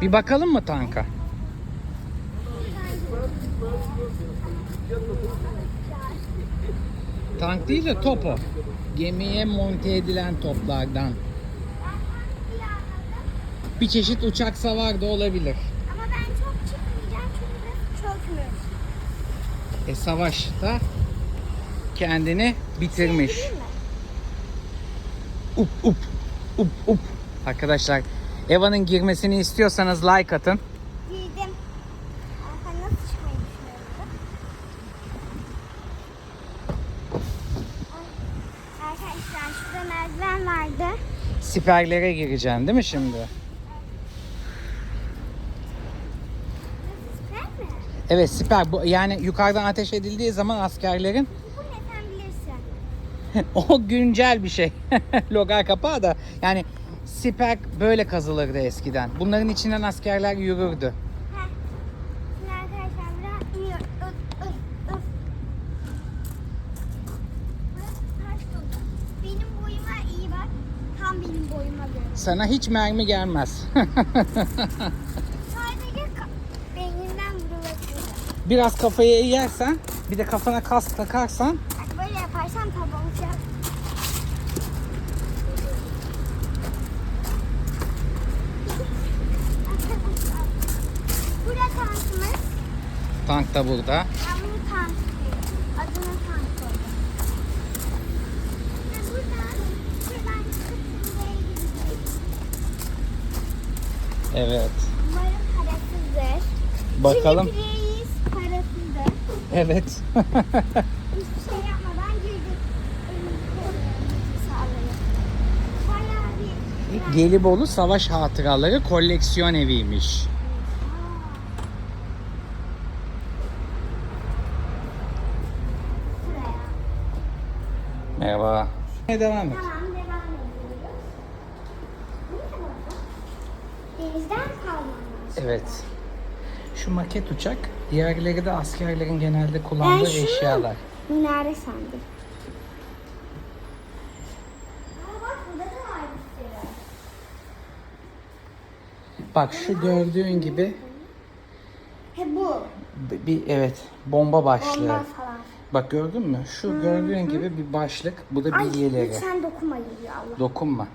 Bir bakalım mı tanka? Tank değil de top o. Gemiye monte edilen toplardan. Bir çeşit uçak savar da olabilir. Ama ben çok çıkmayacağım çünkü çökmüş. E savaşta kendini bitirmiş. Mi? Up up up up. Arkadaşlar Eva'nın girmesini istiyorsanız like atın. Girdim. Arka nasıl çıkmayı düşünüyorsun? Arkadaşlar şurada merdiven vardı. Siperlere gireceksin değil mi şimdi? Evet siper. Bu, yani yukarıdan ateş edildiği zaman askerlerin Bu ne sen bilirsin. o güncel bir şey. Logar kapağı da yani siper böyle kazılırdı eskiden. Bunların içinden askerler yürürdü. Sana hiç mermi gelmez. Sadece beyninden vurulabilir. Biraz kafaya eğersen bir de kafana kask takarsan Bak böyle yaparsam tabi tank da burada. Ben bunu tank diyorum. Adına tank koydum. Ve buradan, şuradan çıkıp buraya gideceğiz. Evet. Umarım parasızdır. Bakalım. Çünkü reis parasızdır. Evet. Hiçbir şey yapmadan girdik. Gelibolu Savaş Hatıraları koleksiyon eviymiş. Merhaba. Devam et. Tamam devam ediyoruz. Denizden kalmamış. Evet. Şu maket uçak, diğerleri de askerlerin genelde kullandığı Ben şunu- eşyalar. Minare sandım. Bak burada da var bir sürü. Bak şu gördüğün gibi He bu. b- bir evet bomba başlığı. Bomba falan. Bak gördün mü? Şu gördüğün gibi bir başlık. Bu da bilyeleri. lütfen dokunma geliyor Allah. Dokunma.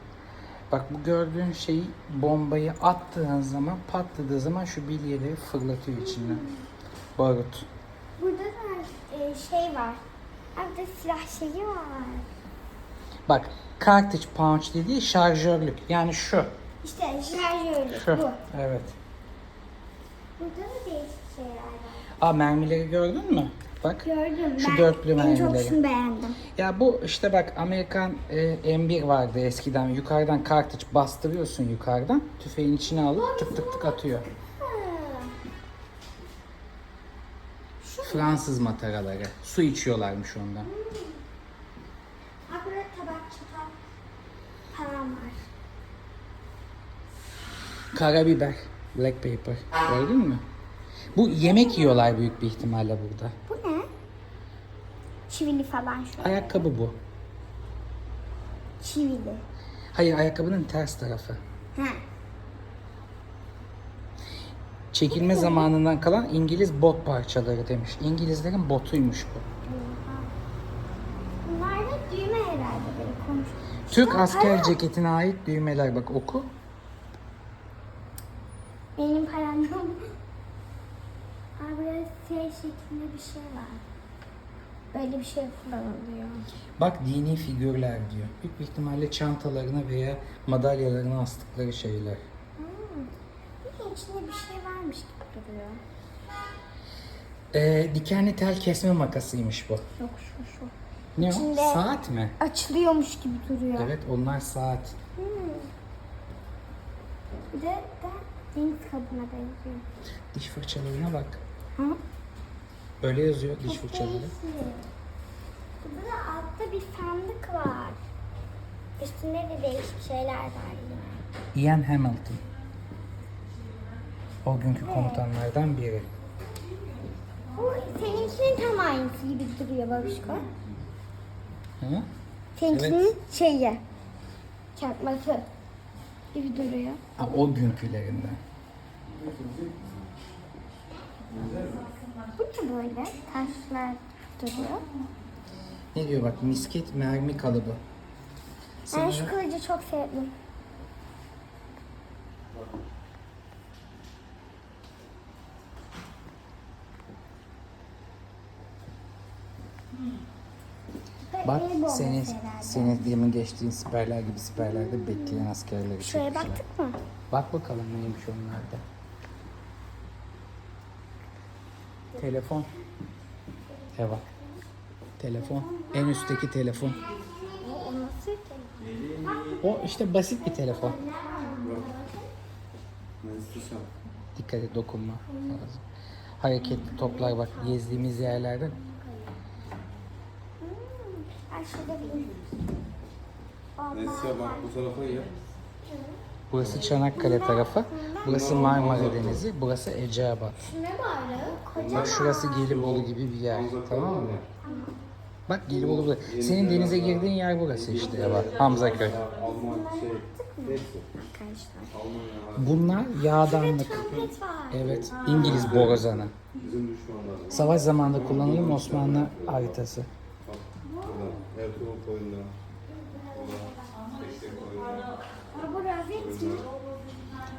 Bak bu gördüğün şeyi bombayı attığın zaman patladığı zaman şu bilyeleri fırlatıyor içinden. Barut. Burada da e, şey var. Burada silah şeyi var. Bak cartridge pouch dediği şarjörlük. Yani şu. İşte şarjörlük Şu. bu. Evet. Burada da değişik şeyler var. Aa mermileri gördün mü? Bak. Gördüm Şu ben. dörtlü En çok şunu beğendim. Ya bu işte bak Amerikan e, M1 vardı eskiden. Yukarıdan cartridge bastırıyorsun yukarıdan. Tüfeğin içine alıp tık tık tık atıyor. Fransız mataraları. Su içiyorlarmış ondan. Ha burada tabak çatal falan var. Karabiber. Black pepper. Gördün mü? Bu yemek yiyorlar büyük bir ihtimalle burada. Bu? Çivili falan şu. Ayakkabı bu. Çivili. Hayır ayakkabının ters tarafı. Ha. Çekilme zamanından kalan İngiliz bot parçaları demiş. İngilizlerin botuymuş bu. Bunlar da düğme herhalde böyle konuş. Türk Ya asker para- ceketine ait düğmeler bak oku. Benim param yok. Ha burada şey şeklinde bir şey var. Böyle bir şey kullanılıyor. Bak dini figürler diyor. Büyük bir ihtimalle çantalarına veya madalyalarına astıkları şeyler. Hmm. Bir de içinde bir şey varmış gibi duruyor. Ee, dikenli tel kesme makasıymış bu. Yok şu şu. Ne İçinde- o? Saat mi? Açılıyormuş gibi duruyor. Evet onlar saat. Hmm. Bir de, de deniz kabına benziyor. Diş fırçalarına bak. Hı? Öyle yazıyor diş fırçaları. Burada da altta bir sandık var. Üstünde de değişik şeyler var yine. Ian Hamilton. O günkü komutanlardan biri. Bu seninkinin tam aynısı gibi duruyor babişko. Hı? Seninkinin şeyi. Çakması gibi duruyor. Ha, o günkülerinden. Bu ne böyle? Taşlar duruyor. Ne diyor bak misket mermi kalıbı. Ben şu kılıcı çok sevdim. Bak senin, senin demin geçtiğin siperler gibi siperlerde bekleyen askerleri Şuraya baktık mı? Bak bakalım neymiş onlarda. Telefon. Eva. Telefon. En üstteki telefon. O, işte basit bir telefon. Dikkat et dokunma. lazım. Hareketli toplar bak gezdiğimiz yerlerde Ay şurada bir... Neyse bak bu tarafa gel. Burası Çanakkale tarafı. Burası Marmara Denizi. Burası Eceabat. Bak şurası Gelibolu gibi bir yer. Tamam mı? Bak Gelibolu burası. Senin denize girdiğin yer burası işte ya bak. Hamzaköy. Bunlar yağdanlık. Evet. İngiliz borazanı. Savaş zamanında kullanılan Osmanlı haritası. Ertuğrul koyunda. Burada. Tekke koyunda. Aa, bu rozet mi?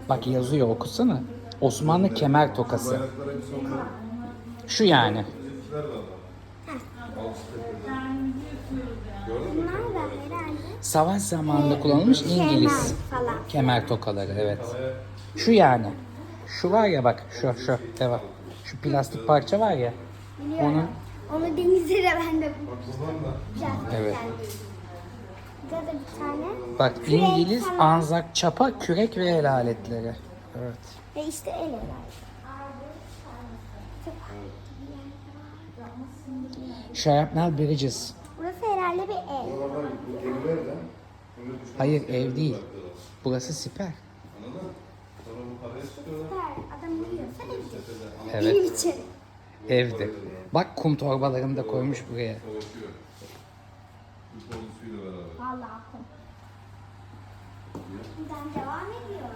Bak yazıyor okusana. Osmanlı kemer tokası. Şu yani. Savaş zamanında kullanılmış İngiliz Kemer tokaları evet. Şu yani. Şu var ya bak şu şu evet. Şu plastik parça var ya. Onun Onu denizde de ben de Evet. Burada da bir tane. bak Kürek İngiliz falan. anzak çapa kürek ve el aletleri. Evet. Ve işte el herhalde. Shrapnel Bridges. Burası herhalde bir ev. Hayır ev değil. Burası siper. Evet evde. Bak kum torbalarını da koymuş buraya. Bu. Vallahi. Buradan devam ediyor.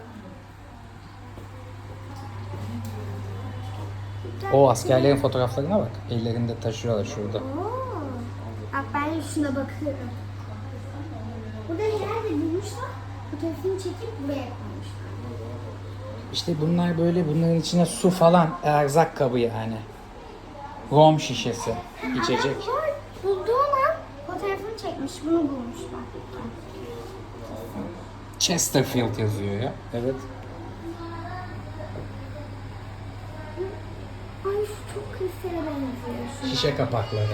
O askerlerin fotoğraflarına bak. Ellerinde taşıyorlar şurada. Oo. Bak ben de şuna bakıyorum. Burada herhalde bulmuşlar. Fotoğrafını çekip buraya koymuşlar. İşte bunlar böyle bunların içine su falan erzak kabı yani. Rom şişesi, içecek. Bulduğu an fotoğrafını çekmiş. Bunu bulmuşlar. Chesterfield yazıyor ya. Evet. Ay şu çok kristere benziyor. Şu. Şişe kapakları.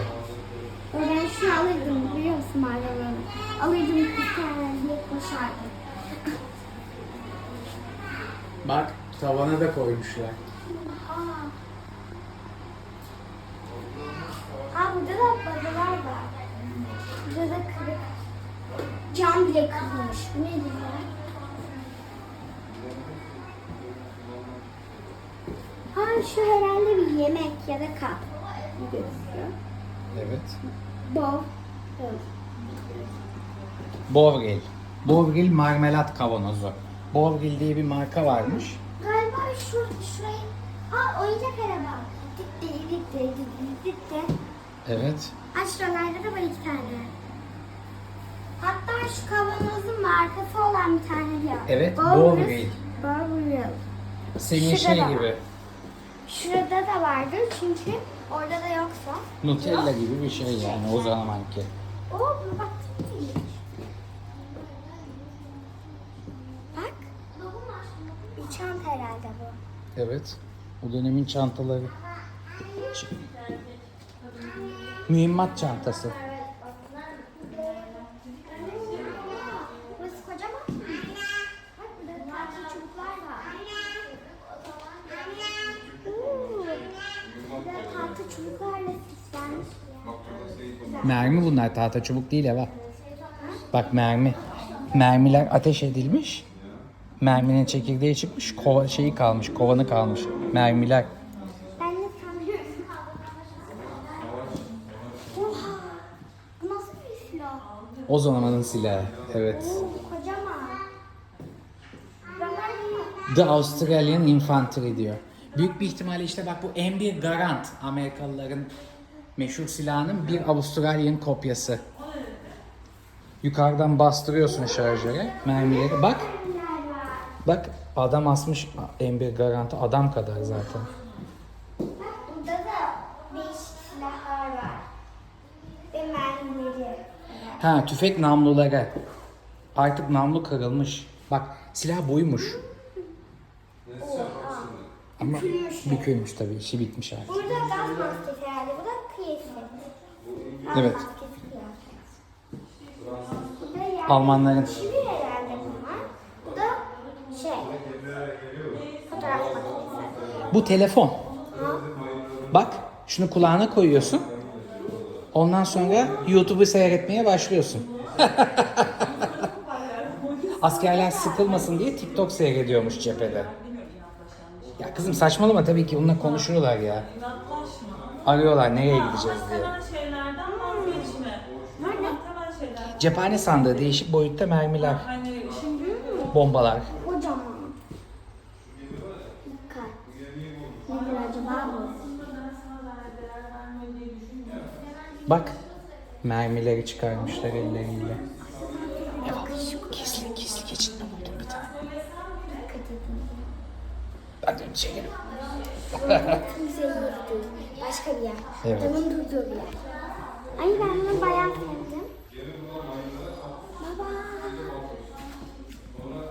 Ben şunu alırdım biliyor musun Marlon'u? Alırdım kristallerle koşardım. Bak tavana da koymuşlar. Aa. Aa burada da bacalar var. Burada da kırık. Cam bile kırılmış. Bu ne diyor? Ha şu herhalde bir yemek ya da kap. gözüküyor. Evet. Bol. Evet. Bovril. Bovril marmelat kavanozu. Bovril diye bir marka varmış. Galiba şu şurayı... Aa oyuncak araba. Gitti gitti gitti gitti. Evet. Aç şuralarda da var iki tane. Hatta şu kavanozun markası olan bir tane diyor. Evet, Bovril. Bovril. Senin Şurada şey da gibi. Şurada da vardır çünkü orada da yoksa. Nutella gibi bir şey yani o zamanki. Oo bu bak. Bak. Bir çanta herhalde bu. Evet. O dönemin çantaları. Mühimmat çantası. Burası kocaman. Bak burada tatlı çubuklar var. Oo, Burada tatlı çubuklarla süslenmiş ya. Mermi bunlar tahta çubuk değil Eva. Bak mermi. Mermiler ateş edilmiş. Merminin çekirdeği çıkmış, kova şeyi kalmış, kovanı kalmış. Mermiler. Ben de sanıyorum. Oha! Bu nasıl bir silah? O zamanın silahı. Evet. Oo, kocaman. The Australian Infantry diyor. Büyük bir ihtimalle işte bak bu M1 Garand Amerikalıların meşhur silahının bir Avustralyan kopyası. Yukarıdan bastırıyorsun şarjöre mermileri. Bak. Bak adam asmış M1 Garand'ı adam kadar zaten. Bak burada da değişik silahlar var. Ve mermileri. Ha tüfek namluları. Artık namlu kırılmış. Bak silah yaparsın? Ama Bükülmüş. tabii işi bitmiş artık. Burada gaz maskesi herhalde. Bu da Evet. Almanların. Bu şey. Bu telefon. Bak şunu kulağına koyuyorsun. Ondan sonra YouTube'u seyretmeye başlıyorsun. Askerler sıkılmasın diye TikTok seyrediyormuş cephede. Ya kızım saçmalama tabii ki bununla konuşuyorlar ya. Arıyorlar nereye gideceğiz diye. Şeylerden vazgeçme. Nerede? Temel şeyler. Cephane sandığı değişik boyutta mermiler, Hani şimdi bombalar. Kocaman. Dikkat. Nedir acaba bu? Bak mermileri çıkarmışlar elleriyle. Gizli gizli geçitme buldum bir tane. Hadi. Kimse yok değil. Başka bir yer. Evet. Adamın durduğu bir yer. Ay ben bunu bayağı sevdim. Baba.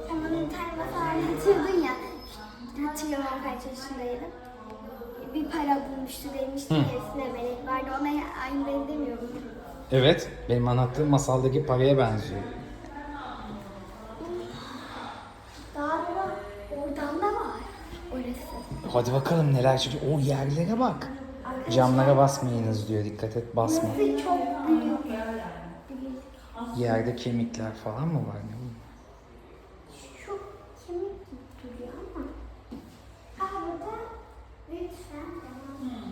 Sen bana masalını hatırladın ya. Hatırlamam kaç yaşındaydım. Bir para bulmuştu demişti gerisine melek vardı. Ona aynı benzemiyorum. Evet, benim anlattığım masaldaki paraya benziyor. Hadi bakalım neler çıkıyor. O yerlere bak. Camlara basmayınız diyor. Dikkat et basma. Burası çok büyük. Yerde kemikler falan mı var? Ne bu? Çok kemik gibi duruyor ama. Aa burada lütfen et.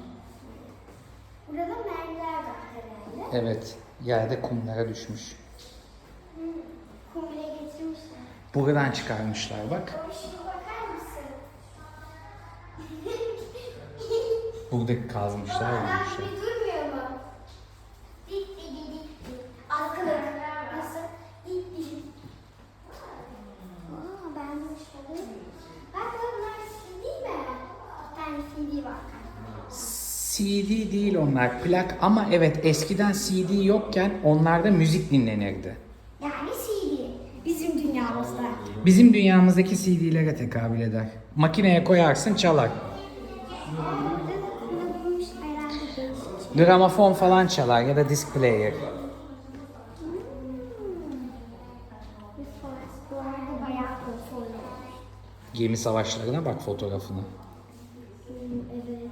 Burada mermiler var herhalde. Evet, yerde kumlara düşmüş. Kum bile getirmişler. Buradan çıkarmışlar bak. Baba Burada kazmışlar, bir durmuyor mu? Dik dik dik dik. Askılık. Nasıl? Dik dik. Aa ben bunu şöyle. Bak bunlar CD mi? Bir tane CD var. CD değil onlar, plak ama evet eskiden CD yokken onlarda müzik dinlenirdi. Yani CD. Bizim dünyamızda. Bizim dünyamızdaki CD'lere tekabül eder. Makineye koyarsın çalar. Gramofon falan çalar ya da disc player. Gemi savaşlarına bak fotoğrafına. Evet.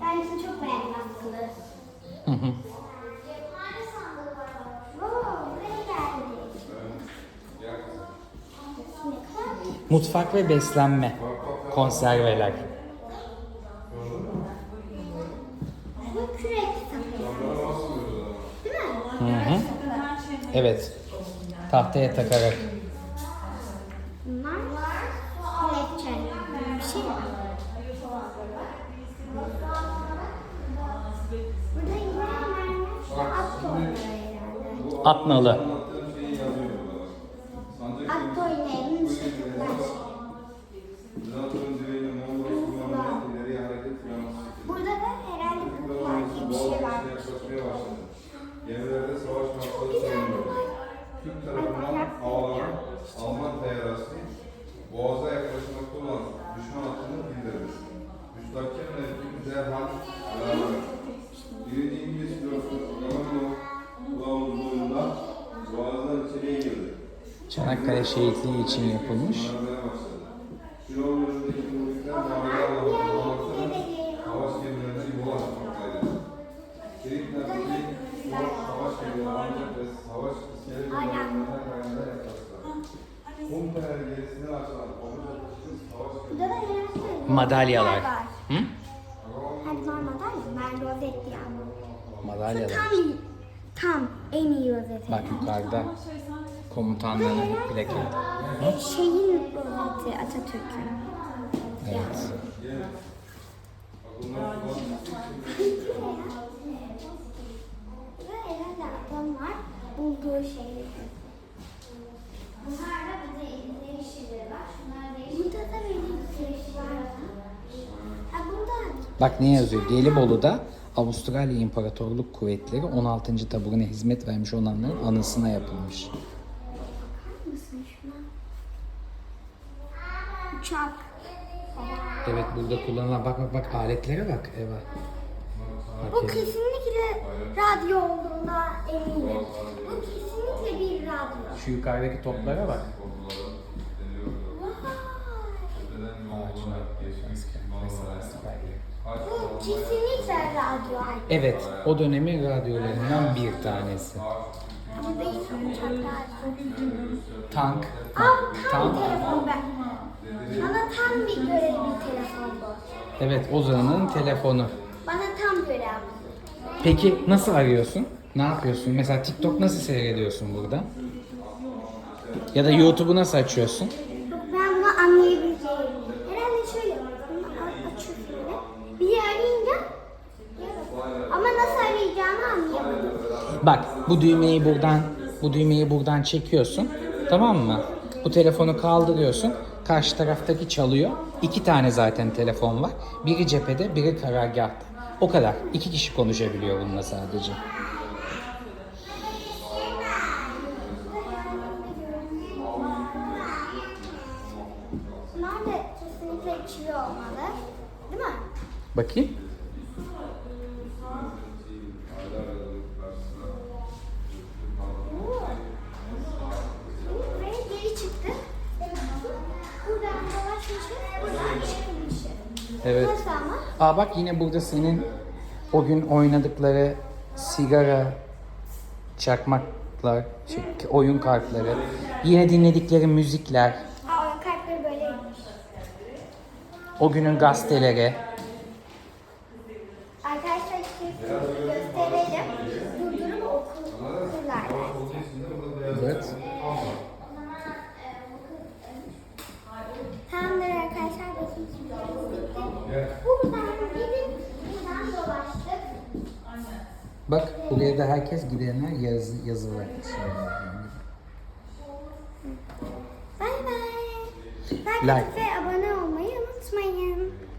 Ben için çok beğendim aslında. Hı hı. Mutfak ve beslenme. Konserveler. Bu kürek sapı. Değil mi? Hı hı. Evet. Tahtaya takarak. Bunlar kelepçe. Bir şey var. Burada yine mermer at herhalde. At savaş Burada da herhalde Madalyalar. Hı? Madalyalar. Tam, tam en iyi rozet. Bak yukarıda. Komutanların plaketi. Şeyin rozeti Atatürk'ün. Evet. Ve herhalde adam var bulduğu şeyleri. Bunlar da bize elinde işleri var. Şunlar da Burada da benim işleri var. Ha burada Bak ne yazıyor? Gelibolu'da Avustralya İmparatorluk Kuvvetleri 16. taburuna hizmet vermiş olanların anısına yapılmış. Uçak. Evet burada kullanılan bak bak bak aletlere bak Eva. Bu Bak, Eva. kesinlikle radyo olduğuna eminim. Bu kesinlikle bir radyo. Şu yukarıdaki toplara bak. Bu kesinlikle radyo. Evet, o dönemin radyolarından bir tanesi. Ama değil uçaklar. Tank. Aa Tank. bir telefon ben. Bana tam bir göre bir telefon bu. Evet, Ozan'ın telefonu. Bana tam göre. Peki nasıl arıyorsun? Ne yapıyorsun? Mesela TikTok nasıl seyrediyorsun burada? Ya da YouTube'u nasıl açıyorsun? Yok ben bunu anlayabileceğim. Herhalde şöyle bunu açıyorsun böyle. Biri arayınca ama nasıl arayacağını anlayamadım. Bak, bu düğmeyi buradan bu düğmeyi buradan çekiyorsun. Tamam mı? Bu telefonu kaldırıyorsun. Karşı taraftaki çalıyor. İki tane zaten telefon var. Biri cephede, biri karargahta. O kadar. İki kişi konuşabiliyor bununla sadece. Bunlar da kesinlikle içili olmalı. Değil mi? Bakayım. Aa bak yine burada senin o gün oynadıkları sigara, çakmaklar, şey, oyun kartları, yine dinledikleri müzikler, Aa, oyun kartları böyleymiş. o günün gazeteleri. Arkadaşlar Evde herkes gidene yazı, yazı vermiş. Bay. Like. Like. Ve abone olmayı unutmayın.